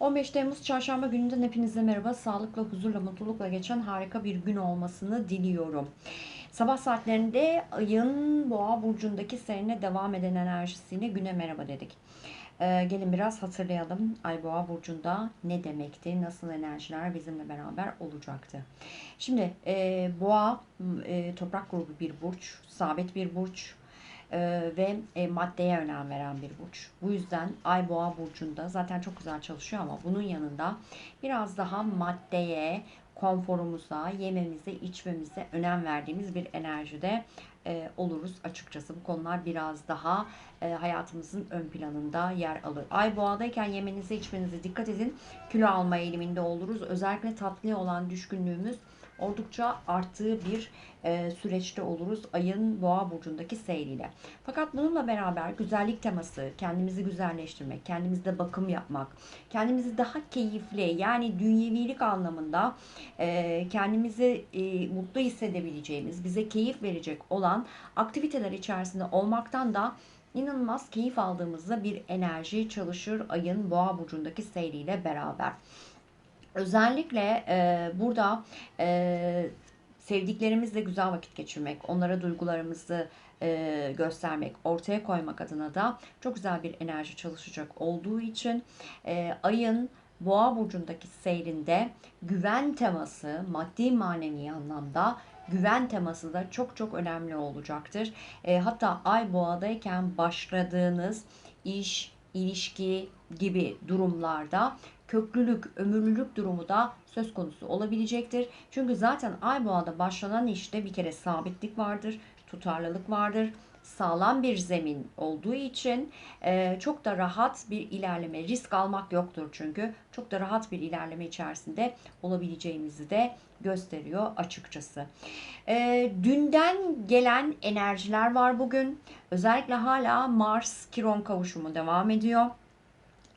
15 Temmuz Çarşamba gününden hepinize merhaba. Sağlıkla, huzurla, mutlulukla geçen harika bir gün olmasını diliyorum. Sabah saatlerinde ayın boğa burcundaki seyrine devam eden enerjisiyle güne merhaba dedik. Ee, gelin biraz hatırlayalım. Ay boğa burcunda ne demekti? Nasıl enerjiler bizimle beraber olacaktı? Şimdi e, boğa e, toprak grubu bir burç, sabit bir burç e, ve e, maddeye önem veren bir burç. Bu yüzden Ay Boğa burcunda zaten çok güzel çalışıyor ama bunun yanında biraz daha maddeye, konforumuza, yememize, içmemize önem verdiğimiz bir enerjide e, oluruz açıkçası. Bu konular biraz daha e, hayatımızın ön planında yer alır. Ay boğadayken yemenize içmenize dikkat edin. Kilo alma eğiliminde oluruz. Özellikle tatlıya olan düşkünlüğümüz oldukça arttığı bir e, süreçte oluruz ayın boğa burcundaki seyriyle. Fakat bununla beraber güzellik teması, kendimizi güzelleştirmek, kendimizde bakım yapmak, kendimizi daha keyifli yani dünyevilik anlamında e, kendimizi e, mutlu hissedebileceğimiz, bize keyif verecek olan aktiviteler içerisinde olmaktan da inanılmaz keyif aldığımızda bir enerji çalışır ayın boğa burcundaki seyriyle beraber. Özellikle e, burada sevdiklerimizle güzel vakit geçirmek, onlara duygularımızı göstermek, ortaya koymak adına da çok güzel bir enerji çalışacak olduğu için ayın Boğa burcundaki seyrinde güven teması maddi manevi anlamda güven teması da çok çok önemli olacaktır. E, hatta ay boğadayken başladığınız iş, ilişki gibi durumlarda köklülük, ömürlülük durumu da söz konusu olabilecektir. Çünkü zaten ay boğada başlanan işte bir kere sabitlik vardır, tutarlılık vardır sağlam bir zemin olduğu için e, çok da rahat bir ilerleme, risk almak yoktur çünkü çok da rahat bir ilerleme içerisinde olabileceğimizi de gösteriyor açıkçası. E, dünden gelen enerjiler var bugün. Özellikle hala Mars-Kiron kavuşumu devam ediyor.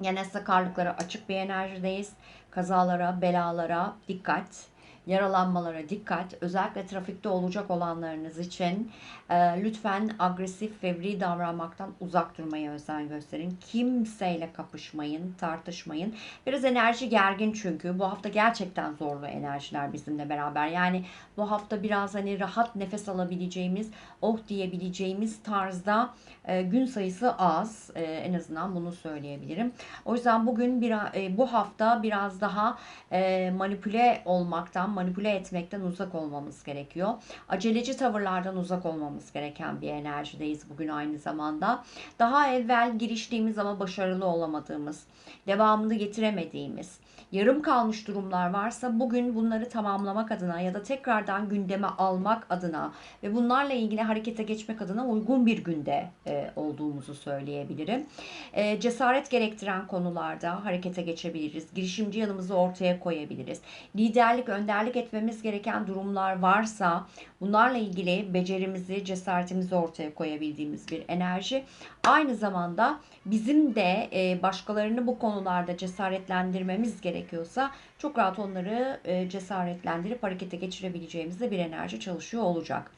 Yine sakarlıklara açık bir enerjideyiz. Kazalara, belalara dikkat yaralanmalara dikkat. Özellikle trafikte olacak olanlarınız için e, lütfen agresif, fevri davranmaktan uzak durmaya özen gösterin. Kimseyle kapışmayın, tartışmayın. Biraz enerji gergin çünkü. Bu hafta gerçekten zorlu enerjiler bizimle beraber. Yani bu hafta biraz hani rahat nefes alabileceğimiz, oh diyebileceğimiz tarzda e, gün sayısı az. E, en azından bunu söyleyebilirim. O yüzden bugün bir, e, bu hafta biraz daha e, manipüle olmaktan, manipüle etmekten uzak olmamız gerekiyor. Aceleci tavırlardan uzak olmamız gereken bir enerjideyiz bugün aynı zamanda. Daha evvel giriştiğimiz ama başarılı olamadığımız, devamını getiremediğimiz, yarım kalmış durumlar varsa bugün bunları tamamlamak adına ya da tekrardan gündeme almak adına ve bunlarla ilgili harekete geçmek adına uygun bir günde e, olduğumuzu söyleyebilirim. E, cesaret gerektiren konularda harekete geçebiliriz. Girişimci yanımızı ortaya koyabiliriz. Liderlik, önderlik etmemiz gereken durumlar varsa bunlarla ilgili becerimizi, cesaretimizi ortaya koyabildiğimiz bir enerji. Aynı zamanda bizim de e, başkalarını bu konularda cesaretlendirmemiz gerekiyorsa çok rahat onları e, cesaretlendirip harekete geçirebileceğimizde bir enerji çalışıyor olacak.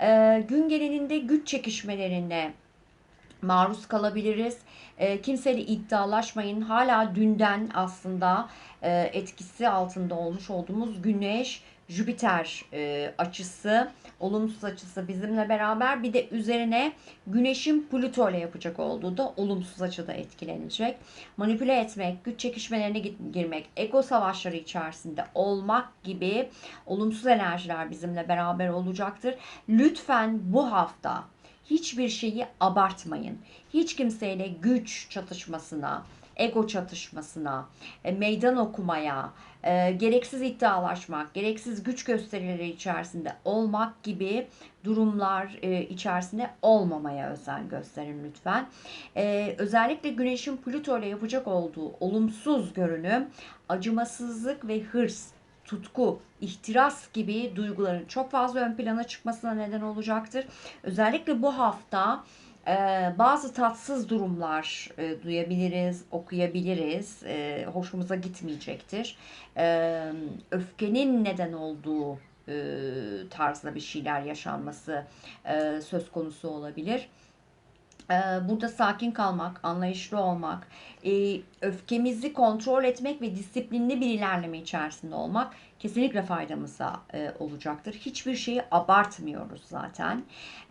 E, gün geleninde güç çekişmelerine maruz kalabiliriz. E, kimseyle iddialaşmayın. Hala dünden aslında e, etkisi altında olmuş olduğumuz Güneş Jüpiter e, açısı, olumsuz açısı bizimle beraber bir de üzerine Güneş'in Plüto ile yapacak olduğu da olumsuz açıda etkilenecek. Manipüle etmek, güç çekişmelerine girmek, ego savaşları içerisinde olmak gibi olumsuz enerjiler bizimle beraber olacaktır. Lütfen bu hafta hiçbir şeyi abartmayın. Hiç kimseyle güç çatışmasına, ego çatışmasına, e, meydan okumaya, e, gereksiz iddialaşmak, gereksiz güç gösterileri içerisinde olmak gibi durumlar e, içerisinde olmamaya özen gösterin lütfen. Özellikle Güneş'in Plüto ile yapacak olduğu olumsuz görünüm acımasızlık ve hırs tutku, ihtiras gibi duyguların çok fazla ön plana çıkmasına neden olacaktır. Özellikle bu hafta bazı tatsız durumlar duyabiliriz, okuyabiliriz. Hoşumuza gitmeyecektir. Öfkenin neden olduğu tarzda bir şeyler yaşanması söz konusu olabilir. Burada sakin kalmak, anlayışlı olmak, e, öfkemizi kontrol etmek ve disiplinli bir ilerleme içerisinde olmak kesinlikle faydamıza e, olacaktır. Hiçbir şeyi abartmıyoruz zaten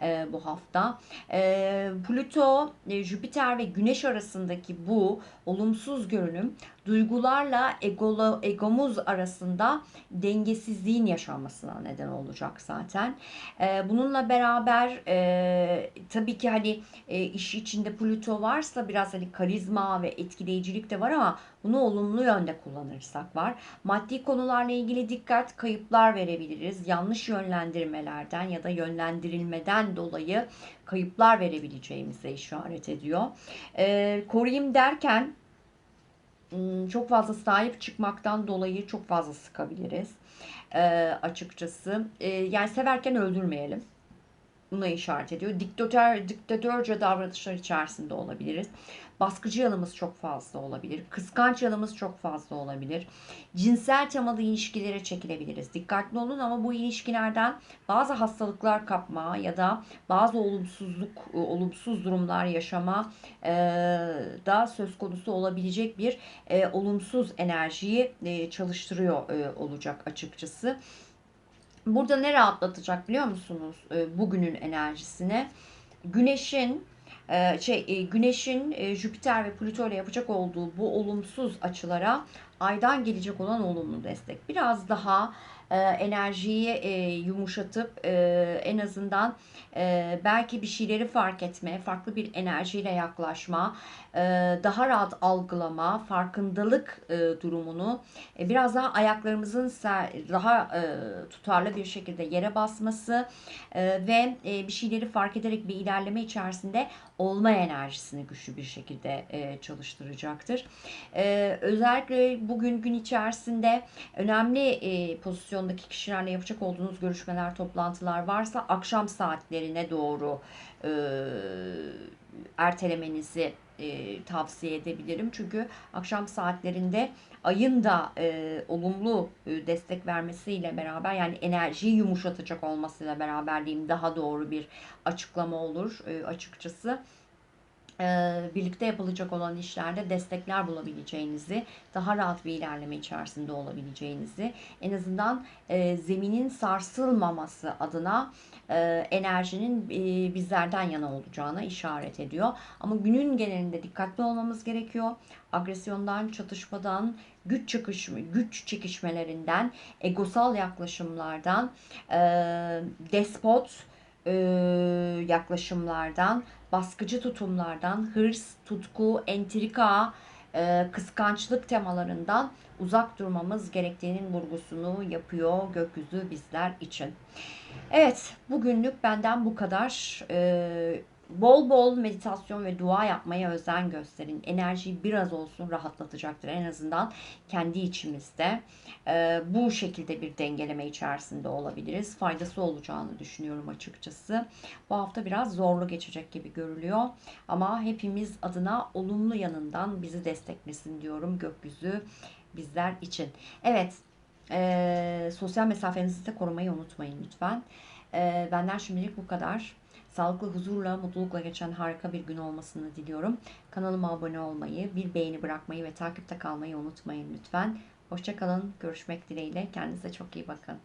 e, bu hafta. E, Plüto, e, Jüpiter ve Güneş arasındaki bu olumsuz görünüm duygularla egolo, egomuz arasında dengesizliğin yaşanmasına neden olacak zaten. E, bununla beraber e, tabii ki hani e, iş içinde Plüto varsa biraz hani karizma ve etkileyicilik de var ama bunu olumlu yönde kullanırsak var. Maddi konularla ilgili dikkat, kayıplar verebiliriz. Yanlış yönlendirmelerden ya da yönlendirilmeden dolayı kayıplar verebileceğimize işaret ediyor. E, koruyayım derken ım, çok fazla sahip çıkmaktan dolayı çok fazla sıkabiliriz. E, açıkçası. E, yani severken öldürmeyelim buna işaret ediyor. Diktatör, diktatörce davranışlar içerisinde olabiliriz. Baskıcı yanımız çok fazla olabilir. Kıskanç yanımız çok fazla olabilir. Cinsel temalı ilişkilere çekilebiliriz. Dikkatli olun ama bu ilişkilerden bazı hastalıklar kapma ya da bazı olumsuzluk, olumsuz durumlar yaşama e, da söz konusu olabilecek bir e, olumsuz enerjiyi e, çalıştırıyor e, olacak açıkçası. Burada ne rahatlatacak biliyor musunuz e, bugünün enerjisine? Güneşin e, şey e, Güneş'in e, Jüpiter ve Plüto ile yapacak olduğu bu olumsuz açılara aydan gelecek olan olumlu destek. Biraz daha e, enerjiyi e, yumuşatıp e, en azından e, belki bir şeyleri fark etme, farklı bir enerjiyle yaklaşma, e, daha rahat algılama, farkındalık e, durumunu e, biraz daha ayaklarımızın daha e, tutarlı bir şekilde yere basması e, ve e, bir şeyleri fark ederek bir ilerleme içerisinde olma enerjisini güçlü bir şekilde e, çalıştıracaktır. E, özellikle bugün gün içerisinde önemli e, pozisyondaki kişilerle yapacak olduğunuz görüşmeler, toplantılar varsa akşam saatlerine doğru e, ertelemenizi e, tavsiye edebilirim. Çünkü akşam saatlerinde ayın da e, olumlu e, destek vermesiyle beraber yani enerjiyi yumuşatacak olmasıyla beraber diyeyim daha doğru bir açıklama olur e, açıkçası birlikte yapılacak olan işlerde destekler bulabileceğinizi, daha rahat bir ilerleme içerisinde olabileceğinizi, en azından e, zeminin sarsılmaması adına e, enerjinin bizlerden yana olacağına işaret ediyor. Ama günün genelinde dikkatli olmamız gerekiyor. Agresyondan, çatışmadan, güç çekişme, güç çekişmelerinden, egosal yaklaşımlardan, despot yaklaşımlardan, baskıcı tutumlardan, hırs, tutku, entrika, e, kıskançlık temalarından uzak durmamız gerektiğinin vurgusunu yapıyor gökyüzü bizler için. Evet, bugünlük benden bu kadar. E, bol bol meditasyon ve dua yapmaya özen gösterin. Enerjiyi biraz olsun rahatlatacaktır en azından kendi içimizde. Ee, bu şekilde bir dengeleme içerisinde olabiliriz. Faydası olacağını düşünüyorum açıkçası. Bu hafta biraz zorlu geçecek gibi görülüyor. Ama hepimiz adına olumlu yanından bizi desteklesin diyorum gökyüzü bizler için. Evet, e, sosyal mesafenizi de korumayı unutmayın lütfen. E, benden şimdilik bu kadar. Sağlıklı, huzurla, mutlulukla geçen harika bir gün olmasını diliyorum. Kanalıma abone olmayı, bir beğeni bırakmayı ve takipte kalmayı unutmayın lütfen. Hoşçakalın. Görüşmek dileğiyle. Kendinize çok iyi bakın.